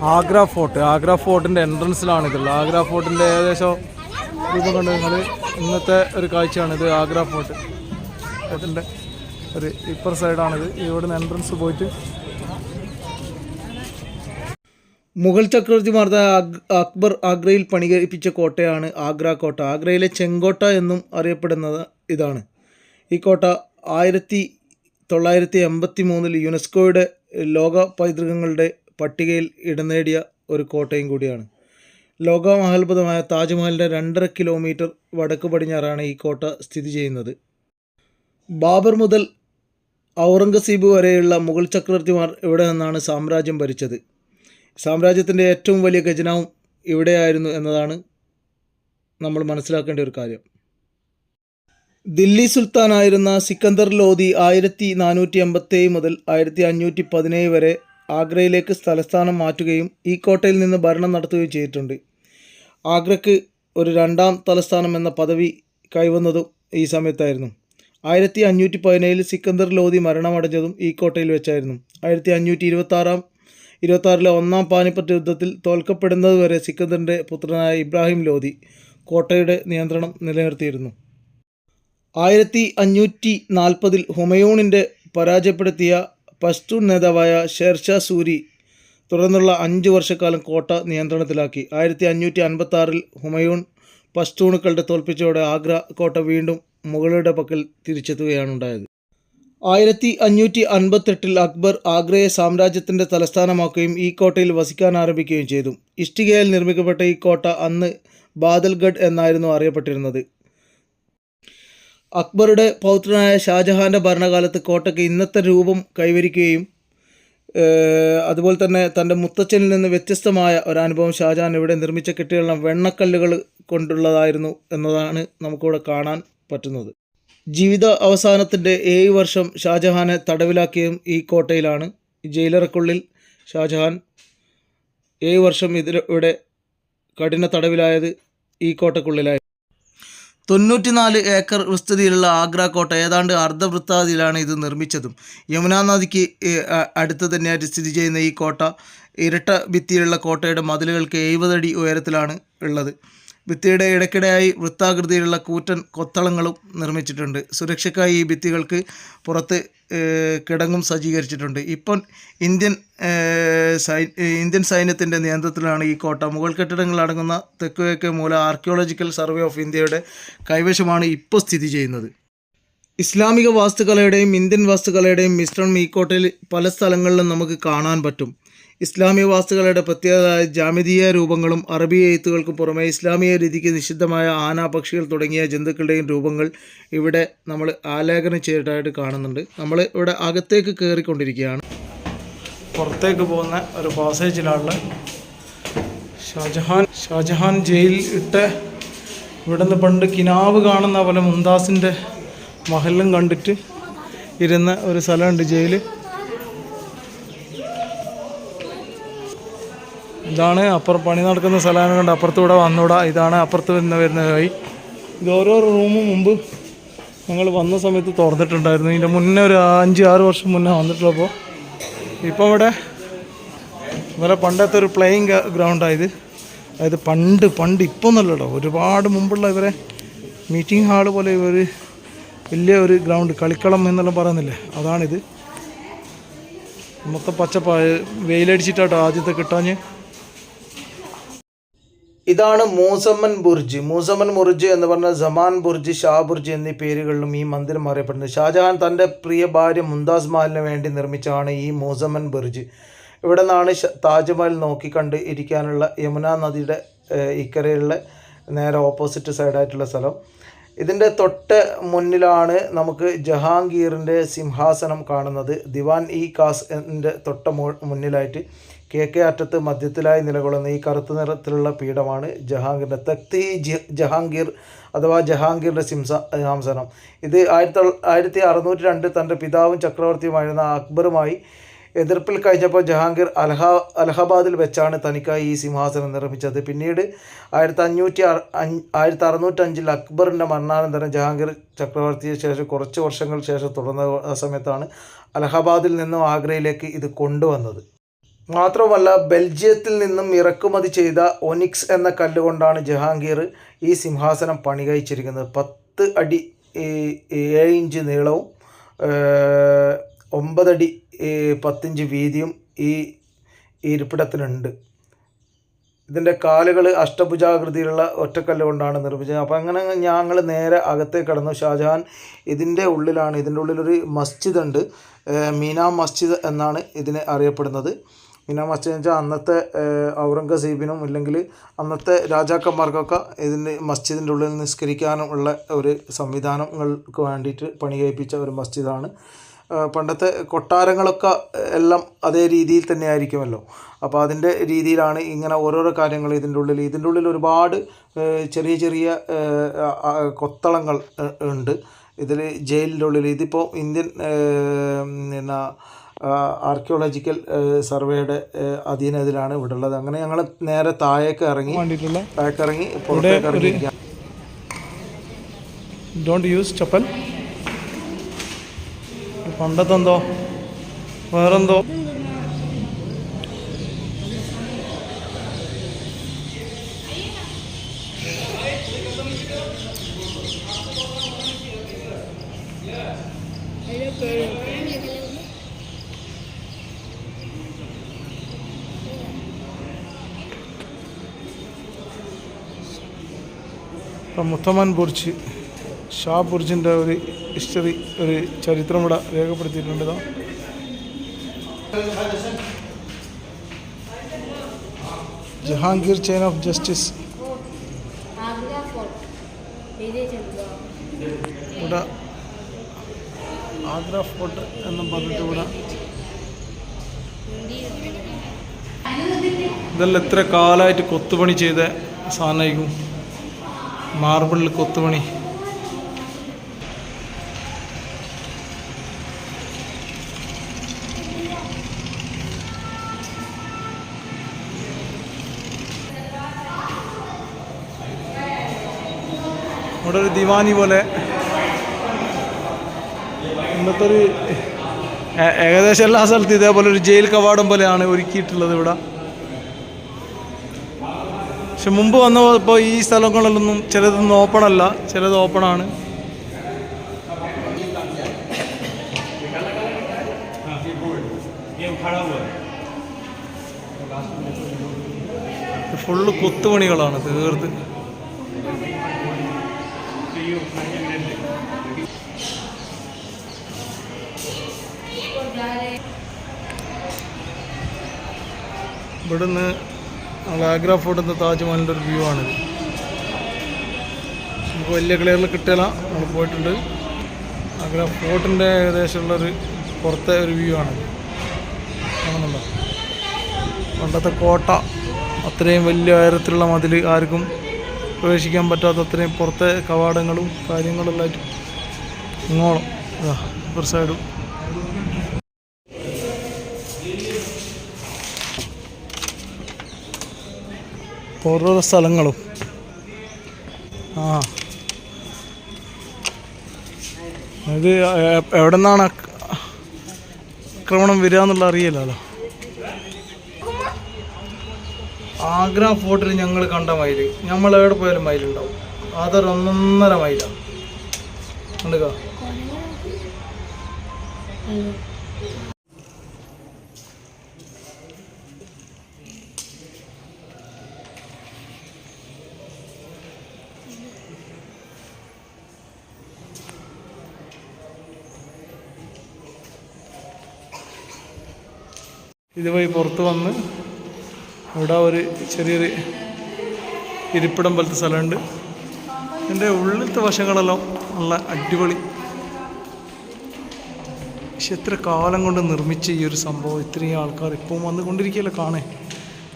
Agra fort. Agra ഫോർട്ടിന്റെ എൻട്രൻസിലാണ് ഇതുള്ളത്. ആഗ്ര ഫോർട്ടിന്റെ ഏകദേശം രൂപം കണ്ട് നിങ്ങൾ ഇന്നത്തെ ഒരു കാഴ്ചയാണിത് ആഗ്ര ഫോർട്ട്. അതിന്റെ ഒരു ഇപ്പർ സൈഡാണിത് ഇവിടുന്ന് എൻട്രൻസ് പോയിട്ട് മുഗൾ ചക്രവർത്തിമാരുടെ അക്ബർ ആഗ്രയിൽ പണികഴിപ്പിച്ച കോട്ടയാണ് ആഗ്ര കോട്ട. ആഗ്രയിലെ ചെങ്കോട്ട എന്നും അറിയപ്പെടുന്നത് ഇതാണ്. ഈ കോട്ട ആയിരത്തി തൊള്ളായിരത്തി എൺപത്തി മൂന്നിൽ യുനെസ്കോയുടെ ലോക പൈതൃകങ്ങളുടെ പട്ടികയിൽ ഇടം നേടിയ ഒരു കോട്ടയും കൂടിയാണ്. ലോകമഹാത്ഭുതമായ താജ്മഹലിന്റെ രണ്ടര കിലോമീറ്റർ വടക്ക് പടിഞ്ഞാറാണ് ഈ കോട്ട സ്ഥിതി ചെയ്യുന്നത്. ബാബർ മുതൽ ഔറംഗസീബ് വരെയുള്ള മുഗൾ ചക്രവർത്തിമാർ ഇവിടെ നിന്നാണ് സാമ്രാജ്യം ഭരിച്ചത്. സാമ്രാജ്യത്തിന്റെ ഏറ്റവും വലിയ ഖജനാവും ഇവിടെയായിരുന്നു എന്നതാണ് നമ്മൾ മനസ്സിലാക്കേണ്ട ഒരു കാര്യം. ദില്ലി സുൽത്താനായിരുന്ന സിക്കന്ദർ ലോധി ആയിരത്തി നാനൂറ്റി എൺപത്തേഴ് മുതൽ ആയിരത്തി അഞ്ഞൂറ്റി പതിനേഴ് വരെ ആഗ്രയിലേക്ക് സ്ഥലസ്ഥാനം മാറ്റുകയും ഈ കോട്ടയിൽ നിന്ന് ഭരണം നടത്തുകയും ചെയ്തിട്ടുണ്ട്. ആഗ്രയ്ക്ക് ഒരു രണ്ടാം തലസ്ഥാനം എന്ന പദവി കൈവന്നതും ഈ സമയത്തായിരുന്നു. ആയിരത്തി അഞ്ഞൂറ്റി പതിനേഴിൽ സിക്കന്ദർ ലോധി മരണമടഞ്ഞതും ഈ കോട്ടയിൽ വെച്ചായിരുന്നു. ആയിരത്തി അഞ്ഞൂറ്റി ഇരുപത്താറാം ഇരുപത്താറിലെ ഒന്നാം പാനിപ്പറ്റ് യുദ്ധത്തിൽ തോൽക്കപ്പെടുന്നതുവരെ സിക്കന്ദറിന്റെ പുത്രനായ ഇബ്രാഹിം ലോധി കോട്ടയുടെ നിയന്ത്രണം നിലനിർത്തിയിരുന്നു. ആയിരത്തി അഞ്ഞൂറ്റി നാൽപ്പതിൽ ഹുമയൂണിന്റെ പരാജയപ്പെടുത്തിയ പഷ്തൂൺ നേതാവായ ഷേർഷാ സൂരി തുടർന്നുള്ള അഞ്ച് വർഷക്കാലം കോട്ട നിയന്ത്രണത്തിലാക്കി. ആയിരത്തി അഞ്ഞൂറ്റി അൻപത്തി ഹുമയൂൺ പഷ്തൂണുക്കളുടെ തോൽപ്പിച്ചോടെ ആഗ്ര കോട്ട വീണ്ടും മുഗളുടെ പക്കൽ തിരിച്ചെത്തുകയാണ് ഉണ്ടായത് ആയിരത്തി അഞ്ഞൂറ്റി അൻപത്തെട്ടിൽ അക്ബർ ആഗ്രയെ സാമ്രാജ്യത്തിന്റെ തലസ്ഥാനമാക്കുകയും ഈ കോട്ടയിൽ വസിക്കാൻ ആരംഭിക്കുകയും ചെയ്തു. ഇഷ്ടികയിൽ നിർമ്മിക്കപ്പെട്ട ഈ കോട്ട അന്ന് ബാദൽഗഡ് എന്നായിരുന്നു അറിയപ്പെട്ടിരുന്നത്. അക്ബറുടെ പൗത്രനായ ഷാജഹാന്റെ ഭരണകാലത്ത് കോട്ടയ്ക്ക് ഇന്നത്തെ രൂപം കൈവരിക്കുകയും അതുപോലെ തന്നെ തന്റെ മുത്തച്ഛനിൽ നിന്ന് വ്യത്യസ്തമായ ഒരനുഭവം ഷാജഹാൻ ഇവിടെ നിർമ്മിച്ച കെട്ടിടം വെണ്ണക്കല്ലുകൾ കൊണ്ടുള്ളതായിരുന്നു എന്നതാണ് നമുക്കിവിടെ കാണാൻ പറ്റുന്നത്. ജീവിത അവസാനത്തിന്റെ ഏഴ് വർഷം ഷാജഹാനെ തടവിലാക്കിയതും ഈ കോട്ടയിലാണ്. ജയിലറക്കുള്ളിൽ ഷാജഹാൻ ഏഴ് വർഷം ഇതിൽ ഇവിടെ കഠിന തടവിലായത് ഈ കോട്ടക്കുള്ളിലായി തൊണ്ണൂറ്റിനാല് ഏക്കർ വിസ്തൃതിയിലുള്ള ആഗ്ര കോട്ട ഏതാണ്ട് അർദ്ധവൃത്താതിയിലാണ് ഇത് നിർമ്മിച്ചതും. യമുനാ നദിക്ക് അടുത്ത് തന്നെയായിട്ട് സ്ഥിതി ചെയ്യുന്ന ഈ കോട്ട ഇരട്ട ഭിത്തിയിലുള്ള കോട്ടയുടെ മതിലുകൾക്ക് എഴുപതടി ഉയരത്തിലാണ് ഉള്ളത്. ഭിത്തിയുടെ ഇടയ്ക്കിടെയായി വൃത്താകൃതിയിലുള്ള കൂറ്റൻ കൊത്തളങ്ങളും നിർമ്മിച്ചിട്ടുണ്ട്. സുരക്ഷയ്ക്കായി ഈ ഭിത്തികൾക്ക് പുറത്ത് കിടങ്ങും സജ്ജീകരിച്ചിട്ടുണ്ട്. ഇപ്പം ഇന്ത്യൻ സൈ ഇന്ത്യൻ സൈന്യത്തിന്റെ നിയന്ത്രണത്തിലാണ് ഈ കോട്ട. മുഗൾ കെട്ടിടങ്ങൾ അടങ്ങുന്ന തെക്കുകിഴക്കേ മൂല ആർക്കിയോളജിക്കൽ സർവേ ഓഫ് ഇന്ത്യയുടെ കൈവശമാണ് ഇപ്പോൾ സ്ഥിതി ചെയ്യുന്നത്. ഇസ്ലാമിക വാസ്തുകലയുടെയും ഇന്ത്യൻ വാസ്തുകലയുടെയും മിശ്രണം ഈ കോട്ടയിൽ പല സ്ഥലങ്ങളിലും നമുക്ക് കാണാൻ പറ്റും. ഇസ്ലാമിക വാസ്തുകളുടെ പ്രത്യേകമായ ജാമിതീയ രൂപങ്ങളും അറബി എഴുത്തുകൾക്കും പുറമെ ഇസ്ലാമിക രീതിക്ക് നിഷിദ്ധമായ ആന പക്ഷികൾ തുടങ്ങിയ ജന്തുക്കളുടെയും രൂപങ്ങൾ ഇവിടെ നമ്മൾ ആലേഖനം ചെയ്തിട്ടായിട്ട് കാണുന്നുണ്ട്. നമ്മൾ ഇവിടെ അകത്തേക്ക് കയറിക്കൊണ്ടിരിക്കുകയാണ്. പുറത്തേക്ക് പോകുന്ന ഒരു പാസേജിലാണ് ഷാജഹാൻ ഷാജഹാൻ ജയിൽ ഇട്ട് ഇവിടുന്ന് പണ്ട് കിനാവ് കാണുന്ന പോലെ മുംതാസിന്റെ മഹലും കണ്ടിട്ട് ഇരുന്ന ഒരു സ്ഥലമുണ്ട് ജയിൽ. ഇതാണ് അപ്പുറം പണി നടക്കുന്ന സ്ഥലമാണ്. കണ്ട് അപ്പുറത്തൂടെ വന്നൂടാ. ഇതാണ് അപ്പുറത്ത് വരുന്ന വഴി. ഇത് ഓരോ റൂമും മുമ്പ് ഞങ്ങൾ വന്ന സമയത്ത് തുറന്നിട്ടുണ്ടായിരുന്നു. ഇതിന്റെ മുന്നേ ഒരു അഞ്ച് ആറ് വർഷം മുന്നേ വന്നിട്ടുള്ളപ്പോൾ ഇപ്പം ഇവിടെ ഇവരെ പണ്ടത്തെ ഒരു പ്ലേയിങ് ഗ്രൗണ്ടായത് അതായത് പണ്ട് പണ്ട് ഇപ്പോൾ ഒന്നല്ലല്ലോ ഒരുപാട് മുമ്പുള്ള ഇവരെ മീറ്റിംഗ് ഹാൾ പോലെ ഇവർ വലിയ ഒരു ഗ്രൗണ്ട് കളിക്കളം എന്നെല്ലാം പറയുന്നില്ലേ? അതാണിത്. മൊത്തം പച്ചപ്പ വെയിലടിച്ചിട്ടാട്ടോ ആദ്യത്തെ കിട്ടാഞ്ഞ്. ഇതാണ് മൂസമ്മൻ ബുർജ്. മൂസമ്മൻ ബുർജ് എന്ന് പറഞ്ഞ ജമാൻ ബുർജ് ഷാ ബുർജ് എന്നീ പേരുകളിലും ഈ മന്ദിരം അറിയപ്പെടുന്നത്. ഷാജഹാൻ തന്റെ പ്രിയ ഭാര്യ മുംതാസ് മഹലിന് വേണ്ടി നിർമ്മിച്ചതാണ് ഈ മൂസമ്മൻ ബുർജ്. ഇവിടെ നിന്നാണ് താജ്മഹൽ നോക്കിക്കണ്ട് ഇരിക്കാനുള്ള യമുന നദിയുടെ ഇക്കരയുള്ള നേരെ ഓപ്പോസിറ്റ് സൈഡായിട്ടുള്ള സ്ഥലം. ഇതിന്റെ തൊട്ട് മുന്നിലാണ് നമുക്ക് ജഹാംഗീറിന്റെ സിംഹാസനം കാണുന്നത്. ദിവാൻ ഇ കാസ് എന്റെ തൊട്ട മുന്നിലായിട്ട് കിഴക്കേ അറ്റത്ത് മധ്യത്തിലായി നിലകൊള്ളുന്ന ഈ കറുത്ത നിറത്തിലുള്ള പീഠമാണ് ജഹാംഗീറിന്റെ തക്തി ജഹാംഗീർ അഥവാ ജഹാംഗീറിന്റെ സിംസ സിംഹാസനം ഇത് ആയിരത്തി ആയിരത്തി അറുന്നൂറ്റി രണ്ട് തന്റെ പിതാവും ചക്രവർത്തിയുമായിരുന്ന അക്ബറുമായി എതിർപ്പിൽ കഴിഞ്ഞപ്പോൾ ജഹാംഗീർ അലഹ അലഹബാദിൽ വെച്ചാണ് തനിക്കായി ഈ സിംഹാസനം നിർമ്മിച്ചത്. പിന്നീട് ആയിരത്തി അഞ്ഞൂറ്റി ആയിരത്തി അറുന്നൂറ്റഞ്ചിൽ അക്ബറിന്റെ മരണാനന്തരം ജഹാംഗീർ ചക്രവർത്തിയെ ശേഷം കുറച്ച് വർഷങ്ങൾ ശേഷം തുടർന്ന സമയത്താണ് അലഹബാദിൽ നിന്നും ആഗ്രയിലേക്ക് ഇത് കൊണ്ടുവന്നത്. മാത്രമല്ല ബെൽജിയത്തിൽ നിന്നും ഇറക്കുമതി ചെയ്ത ഒനിക്സ് എന്ന കല്ലുകൊണ്ടാണ് ജഹാംഗീർ ഈ സിംഹാസനം പണി കഴിച്ചിരിക്കുന്നത്. പത്ത് അടി ഏഴ് ഇഞ്ച് നീളവും ഒമ്പതടി പത്തിഞ്ച് വീതിയും ഈ ഇരിപ്പിടത്തിനുണ്ട് ഇതിന്റെ കാലുകൾ അഷ്ടഭുജാകൃതിയിലുള്ള ഒറ്റക്കല്ല് കൊണ്ടാണ് നിർമ്മിച്ചത്. അപ്പോൾ അങ്ങനെ ഞങ്ങൾ നേരെ അകത്തേക്ക് കടന്നു. ഷാജഹാൻ ഇതിന്റെ ഉള്ളിലാണ് ഇതിന്റെ ഉള്ളിലൊരു മസ്ജിദ് ഉണ്ട് മീന മസ്ജിദ് എന്നാണ് ഇതിനെ അറിയപ്പെടുന്നത്. മീന മസ്ജിദ് എന്ന് വെച്ചാൽ അന്നത്തെ ഔറംഗസീബിനും ഇല്ലെങ്കിൽ അന്നത്തെ രാജാക്കന്മാർക്കൊക്കെ ഇതിന്റെ മസ്ജിദിന്റെ ഉള്ളിൽ നിസ്കരിക്കാനും ഉള്ള ഒരു സംവിധാനങ്ങൾക്ക് വേണ്ടിയിട്ട് പണി കഴിപ്പിച്ച ഒരു മസ്ജിദാണ്. പണ്ടത്തെ കൊട്ടാരങ്ങളൊക്കെ എല്ലാം അതേ രീതിയിൽ തന്നെ ആയിരിക്കുമല്ലോ അപ്പോൾ അതിന്റെ രീതിയിലാണ് ഇങ്ങനെ ഓരോരോ കാര്യങ്ങൾ ഇതിന്റെ ഉള്ളിൽ ഇതിന്റെ ഉള്ളിൽ ഒരുപാട് ചെറിയ ചെറിയ കൊത്തളങ്ങൾ ഉണ്ട്. ഇതിൽ ജയിലിന്റെ ഉള്ളിൽ ഇതിപ്പോൾ ഇന്ത്യൻ എന്നാ ആർക്കിയോളജിക്കൽ സർവേയുടെ അധീനതിലാണ് ഇവിടെ ഉള്ളത് അങ്ങനെ ഞങ്ങൾ നേരെ താഴേക്ക് ഇറങ്ങി താഴേക്ക് ഇറങ്ങി പുറത്തേക്ക് ഇറങ്ങിയിരിക്കുക ഡോണ്ട് യൂസ് ചപ്പൽ പണ്ടത്തെന്തോ? വേറെന്തോ? ഇപ്പം മുത്തമാൻ ബുർജ് ഷാ ബുർജിന്റെ ഒരു ഹിസ്റ്ററി ഒരു ചരിത്രം ഇവിടെ രേഖപ്പെടുത്തിയിട്ടുണ്ട് ജഹാംഗീർ ചെയിൻ ഓഫ് ജസ്റ്റിസ് ഇവിടെ ആഗ്ര ഫോർട്ട് എന്നും പറഞ്ഞിട്ട് ഇവിടെ. ഇതെല്ലാം എത്ര കാലമായിട്ട് കൊത്തുപണി ചെയ്ത സാധനമായിരിക്കും? മാർബിളിൽ കൊത്തുപണി. ഇവിടെ ഒരു ദിവാനി പോലെ. ഇന്നത്തെ ഒരു ഏകദേശം എല്ലാ സ്ഥലത്തും ഇതേപോലെ ഒരു ജയിൽ കവാടം പോലെയാണ് ഒരുക്കിയിട്ടുള്ളത് ഇവിടെ. പക്ഷെ മുമ്പ് വന്നപ്പോൾ ഈ സ്ഥലങ്ങളിലൊന്നും ചിലതൊന്നും ഓപ്പൺ അല്ല ചിലത് ഓപ്പൺ ആണ് ഫുള്ള് കൊത്തുപണികളാണ് തീർത്ത്. ഇവിടുന്ന് നമ്മൾ ആഗ്ര ഫോർട്ട് എന്ന താജ്മഹലിന്റെ ഒരു വ്യൂ ആണ്. നമുക്ക് വലിയ ക്ലിയറിൽ കിട്ടില്ല നമ്മൾ പോയിട്ടുണ്ട്. ആഗ്ര ഫോർട്ടിന്റെ ഏകദേശമുള്ളൊരു പുറത്തെ ഒരു വ്യൂ ആണ്. കാണുന്നുണ്ടോ? പണ്ടത്തെ കോട്ട അത്രയും വലിയ ഉയരത്തിലുള്ള മതിൽ ആർക്കും പ്രവേശിക്കാൻ പറ്റാത്ത അത്രയും പുറത്തെ കവാടങ്ങളും കാര്യങ്ങളെല്ലാം ഇങ്ങോളം ഒരു സൈഡും ഓരോരോ സ്ഥലങ്ങളും. ആ. ഇത് എവിടെ നിന്നാണ് ആക്രമണം വരിക എന്നുള്ള അറിയില്ലല്ലോ. ആഗ്ര ഫോർട്ടിൽ ഞങ്ങൾ കണ്ട മയിൽ നമ്മൾ എവിടെ പോയാലും മയിലുണ്ടാവും. അതൊരു ഒന്നൊന്നര മയിലാണ് കണ്ടുക ഇതുവഴി പുറത്ത് വന്ന് ഇവിടെ ഒരു ചെറിയൊരു ഇരിപ്പിടം പോലത്തെ സ്ഥലമുണ്ട്. എന്റെ ഉള്ളിലത്തെ വശങ്ങളെല്ലാം നല്ല അടിപൊളി. പക്ഷെ എത്ര കാലം കൊണ്ട് നിർമ്മിച്ച ഈ ഒരു സംഭവം ഇത്രയും ആൾക്കാർ ഇപ്പം വന്നുകൊണ്ടിരിക്കുകയല്ലേ കാണേ?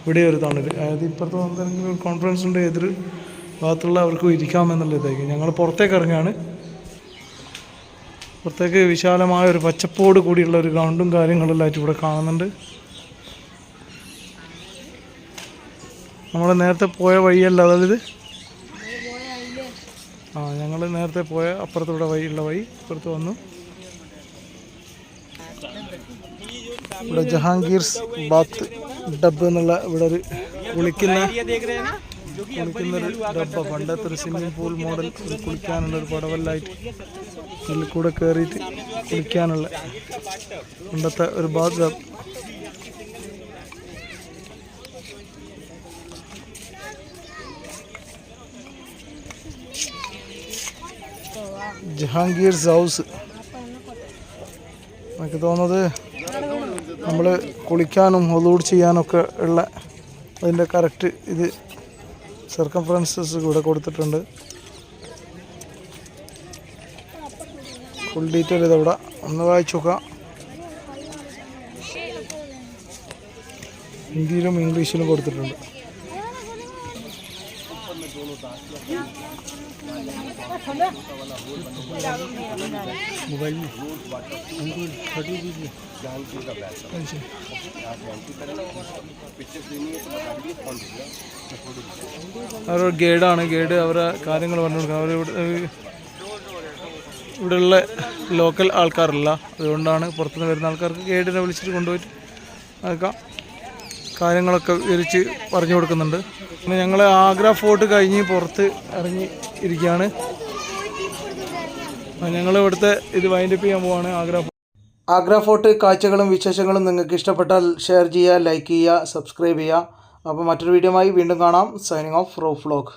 ഇവിടെ ഒരു തണൽ അതായത് ഇപ്പുറത്ത് എന്തെങ്കിലും കോൺഫറൻസ് ഉണ്ട് എതിർ ഭാഗത്തുള്ള അവർക്ക് ഇരിക്കാമെന്നുള്ള ഇതായിരിക്കും ഞങ്ങൾ പുറത്തേക്ക് ഇറങ്ങുകയാണ്. പുറത്തേക്ക് വിശാലമായ ഒരു പച്ചപ്പോട് കൂടിയുള്ള ഒരു ഗ്രൗണ്ടും കാര്യങ്ങളെല്ലാം ആയിട്ട് ഇവിടെ കാണുന്നുണ്ട്. നമ്മൾ നേരത്തെ പോയ വഴിയല്ല അതായത് ആ ഞങ്ങൾ നേരത്തെ പോയ അപ്പുറത്തൂടെ വഴിയുള്ള വഴി ഇപ്പുറത്ത് വന്നു. ഇവിടെ ജഹാംഗീർസ് ബാത്ത് ഡബ് എന്നുള്ള ഇവിടെ ഒരു കുളിക്കുന്ന കുളിക്കുന്നൊരു ഡബ്ബ. പണ്ടത്തെ ഒരു സ്വിമ്മിംഗ് പൂൾ മോഡൽ കുളിക്കാനുള്ളൊരു കുളിക്കാനുള്ള ഒരു പടവല്ലായിട്ട് ഇതിൽ കൂടെ കയറിയിട്ട് കുളിക്കാനുള്ള പണ്ടത്തെ ഒരു ബാത്ത് ഡബ് ജഹാംഗീർസ് ഹൗസ് എനിക്ക് തോന്നുന്നത് നമ്മൾ കുളിക്കാനും ഒലൂഡ് ചെയ്യാനൊക്കെ ഉള്ള അതിന്റെ കറക്റ്റ് ഇത് സർക്കംഫറൻസസ് ഇവിടെ കൊടുത്തിട്ടുണ്ട്. ഫുൾ ഡീറ്റെയിൽ ഇതവിടെ ഒന്ന് വായിച്ചു നോക്കാം. ഹിന്ദിയിലും ഇംഗ്ലീഷിലും കൊടുത്തിട്ടുണ്ട്. അവരുടെ ഗൈഡാണ്. ഗൈഡ് അവരുടെ കാര്യങ്ങൾ പറഞ്ഞു കൊടുക്കുക അവർ ഇവിടെ ഇവിടെയുള്ള ലോക്കൽ ആൾക്കാരല്ല. അതുകൊണ്ടാണ് പുറത്തുനിന്ന് വരുന്ന ആൾക്കാർക്ക് ഗൈഡിനെ വിളിച്ചിട്ട് കൊണ്ടുപോയിട്ട് അതൊക്കെ കാര്യങ്ങളൊക്കെ വിവരിച്ച് പറഞ്ഞു കൊടുക്കുന്നുണ്ട്. പിന്നെ ഞങ്ങൾ ആഗ്ര ഫോർട്ട് കഴിഞ്ഞ് പുറത്ത് ഇറങ്ങി ഇരിക്കുകയാണ്. ഞങ്ങൾ ഇവിടുത്തെ ഇത് വൈൻഡപ്പ് ചെയ്യാൻ പോവാണ് ആഗ്ര ആഗ്ര ഫോർട്ട് കാഴ്ചകളും വിശേഷങ്ങളും നിങ്ങൾക്ക് ഇഷ്ടപ്പെട്ടാൽ ഷെയർ ചെയ്യുക ലൈക്ക് ചെയ്യുക സബ്സ്ക്രൈബ് ചെയ്യുക. അപ്പോൾ മറ്റൊരു വീഡിയോയുമായി വീണ്ടും കാണാം. Signing off raw ഫ്ലോഗ്